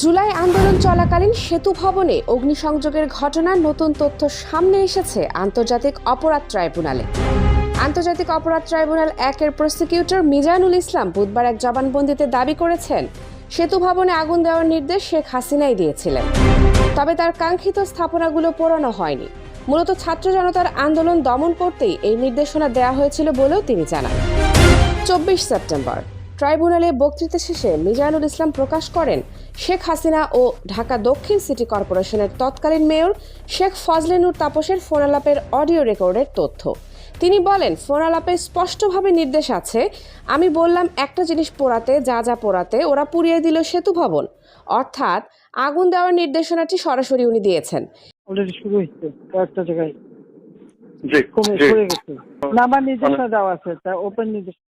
জুলাই আন্দোলন চলাকালীন সেতু ভবনে অগ্নিসংযোগের ঘটনার নতুন তথ্য সামনে এসেছে আন্তর্জাতিক অপরাধ ট্রাইব্যুনালে। আন্তর্জাতিক অপরাধ ট্রাইব্যুনাল একের প্রসিকিউটর মিজানুল ইসলাম বুধবার এক জবানবন্দিতে দাবি করেছেন, সেতু ভবনে আগুন দেওয়ার নির্দেশ শেখ হাসিনাই দিয়েছিলেন। তবে তার কাঙ্ক্ষিত স্থাপনাগুলো পোড়ানো হয়নি। মূলত ছাত্র জনতার আন্দোলন দমন করতেই এই নির্দেশনা দেওয়া হয়েছিল বলেও তিনি জানান। চব্বিশ সেপ্টেম্বর। ট্রাইব্যুনালে বক্তৃতা শেষে মিজানুল ইসলাম প্রকাশ করেন, শেখ হাসিনা ও ঢাকা দক্ষিণ সিটি কর্পোরেশনের তৎকালীন মেয়র শেখ ফজলেনুর তাপসের ফোনালাপের অডিও রেকর্ডের তথ্য। তিনি বলেন, ফোনালাপে স্পষ্টভাবে নির্দেশ আছে, আমি বললাম একটা জিনিস পোড়াতে, যা যা পোড়াতে ওরা পুড়িয়ে দিল সেতু ভবন। অর্থাৎ আগুন দেওয়ার নির্দেশনাটি সরাসরি উনি দিয়েছেন। অলরেডি শুরু হয়েছে কয়েকটা জায়গায়।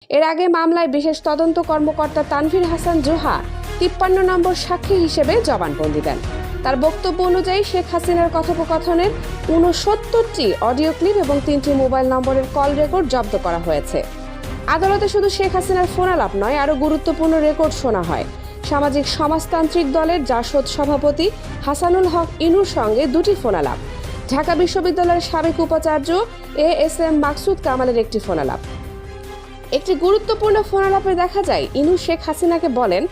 এর আগে মামলায় বিশেষ তদন্ত কর্মকর্তা তানভীর হাসান জোহা তিপ্পান্ন নম্বর সাক্ষী হিসেবে জবানবন্দি দেন। তার বক্তব্য অনুযায়ী শেখ হাসিনার কথোপকথনের ঊনসত্তরটি অডিও ক্লিপ এবং তিনটি মোবাইল নম্বরের কল রেকর্ড জব্দ করা হয়েছে। আদালতে শুধু শেখ হাসিনার ফোনালাপ নয় আরও গুরুত্বপূর্ণ রেকর্ড শোনা হয়। সামাজিক সমাজতান্ত্রিক দলের জাসদ সভাপতি হাসানুল হক ইনুর সঙ্গে দুটি ফোনালাপ ঢাকা বিশ্ববিদ্যালয়ের সাবেক উপাচার্য এ এস এম মাকসুদ কামালের একটি ফোনালাপ। একটি গুরুত্বপূর্ণ ফোনালাপে দেখা যায়, ইনু শেখ হাসিনাকে বলেন,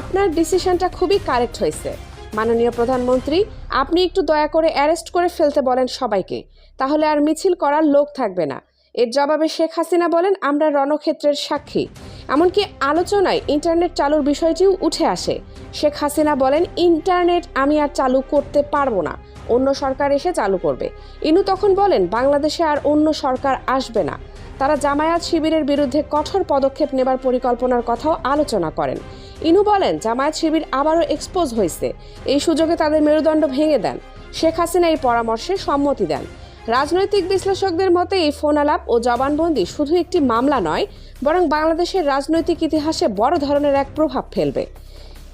আপনার ডিসিশনটা খুবই কারেক্ট হয়েছে। মাননীয় প্রধানমন্ত্রী, আপনি একটু দয়া করে অ্যারেস্ট করে ফেলতে বলেন সবাইকে। তাহলে আর মিছিল করার লোক থাকবে না। এর জবাবে শেখ হাসিনা বলেন, আমরা রণক্ষেত্রের সাক্ষী। এমনকি আলোচনায় ইন্টারনেট চালুর বিষয়টিও উঠে আসে। শেখ হাসিনা বলেন, ইন্টারনেট আমি আর চালু করতে পারব না। অন্য সরকার এসে চালু করবে। ইনু তখন বলেন, বাংলাদেশে আর অন্য সরকার আসবে না। তারা জামায়াত শিবিরের বিরুদ্ধে কঠোর পদক্ষেপ নেবার পরিকল্পনার কথাও আলোচনা করেন। ইনু বলেন, জামায়াত শিবির আবারও এক্সপোজ হয়েছে। এই সুযোগে তাদের মেরুদণ্ড ভেঙে দেন। শেখ হাসিনা এই পরামর্শে সম্মতি দেন। রাজনৈতিক বিশ্লেষকদের মতে এই ফোনালাপ ও জবানবন্দি শুধু একটি মামলা নয়, বরং বাংলাদেশের রাজনৈতিক ইতিহাসে বড় ধরনের এক প্রভাব ফেলবে।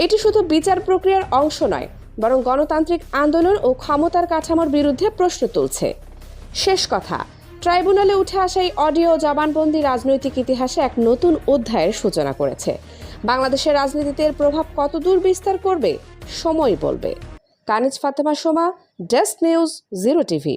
এটি শুধু বিচার প্রক্রিয়ার অংশ নয়, বরং গণতান্ত্রিক আন্দোলন ও ক্ষমতার কাঠামোর বিরুদ্ধে প্রশ্ন তুলছে। শেষ কথা, ট্রাইব্যুনালে উঠে আসা এই অডিও জবানবন্দি রাজনৈতিক ইতিহাসে এক নতুন অধ্যায়ের সূচনা করেছে। বাংলাদেশের রাজনীতিতে এর প্রভাব কতদূর বিস্তার করবে, সময় বলবে। Kaniz Fatema Soma, desk news, zero TV.